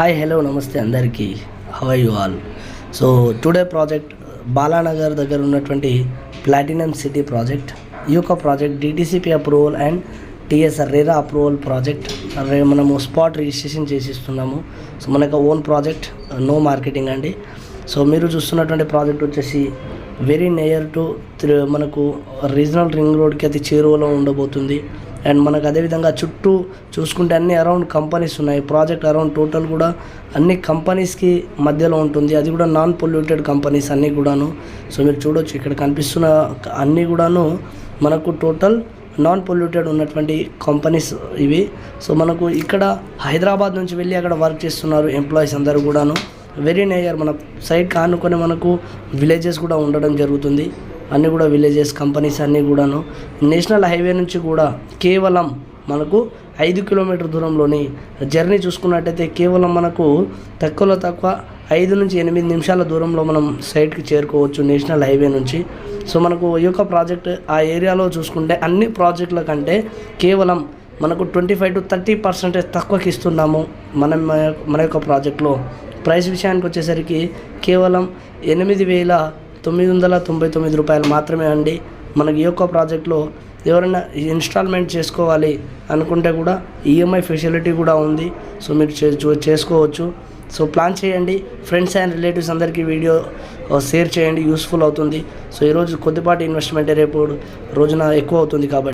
Hi hello నమస్తే అందరికీ. How you all so today project Balanagar దగ్గర ఉన్నటువంటి ప్లాటినం సిటీ ప్రాజెక్ట్ ఈ యొక్క project DTCP approval and TSR RERA approval project మనము స్పాట్ రిజిస్ట్రేషన్ చేసిస్తున్నాము. సో మనకు ఓన్ ప్రాజెక్ట్ నో మార్కెటింగ్ అండి. సో మీరు చూస్తున్నటువంటి ప్రాజెక్ట్ వచ్చేసి వెరీ నియర్ టు మనకు రీజనల్ రింగ్ రోడ్కి అతి చేరువలో ఉండబోతుంది. అండ్ మనకు అదేవిధంగా చుట్టూ చూసుకుంటే అన్ని అరౌండ్ కంపెనీస్ ఉన్నాయి. ప్రాజెక్ట్ అరౌండ్ టోటల్ కూడా అన్ని కంపెనీస్కి మధ్యలో ఉంటుంది. అది కూడా నాన్ పొల్యూటెడ్ కంపెనీస్ అన్నీ కూడాను. సో మీరు చూడొచ్చు ఇక్కడ కనిపిస్తున్న అన్నీ కూడాను మనకు టోటల్ నాన్ పొల్యూటెడ్ ఉన్నటువంటి కంపెనీస్ ఇవి. సో మనకు ఇక్కడ హైదరాబాద్ నుంచి వెళ్ళి అక్కడ వర్క్ చేస్తున్నారు ఎంప్లాయీస్ అందరూ కూడాను. వెరీ నియర్ మన సైడ్ కానుకొని మనకు విలేజెస్ కూడా ఉండడం జరుగుతుంది. అన్నీ కూడా విలేజెస్ కంపెనీస్ అన్నీ కూడాను. నేషనల్ హైవే నుంచి కూడా కేవలం మనకు ఐదు కిలోమీటర్ దూరంలోని జర్నీ చూసుకున్నట్టయితే కేవలం మనకు తక్కువలో తక్కువ ఐదు నుంచి ఎనిమిది నిమిషాల దూరంలో మనం సైట్కి చేరుకోవచ్చు నేషనల్ హైవే నుంచి. సో మనకు ఈ యొక్క ప్రాజెక్ట్ ఆ ఏరియాలో చూసుకుంటే అన్ని ప్రాజెక్టుల కంటే కేవలం మనకు twenty five to thirty percentage తక్కువకి ఇస్తున్నాము మనం మన యొక్క ప్రాజెక్ట్లో ప్రైస్ విషయానికి వచ్చేసరికి కేవలం ఎనిమిది వేల తొమ్మిది వందల తొంభై తొమ్మిది రూపాయలు మాత్రమే అండి. మనకి ఈ యొక్క ప్రాజెక్ట్లో ఎవరైనా ఇన్స్టాల్మెంట్ చేసుకోవాలి అనుకుంటే కూడా ఈఎంఐ ఫెసిలిటీ కూడా ఉంది. సో మీరు చే- చూ- చేసుకోవచ్చు. సో ప్లాన్ చేయండి. ఫ్రెండ్స్ అండ్ రిలేటివ్స్ అందరికీ వీడియో షేర్ చేయండి. యూస్ఫుల్ అవుతుంది. సో ఈరోజు కొద్దిపాటి ఇన్వెస్ట్మెంట్ రేపు రోజున ఎక్కువ అవుతుంది కాబట్టి.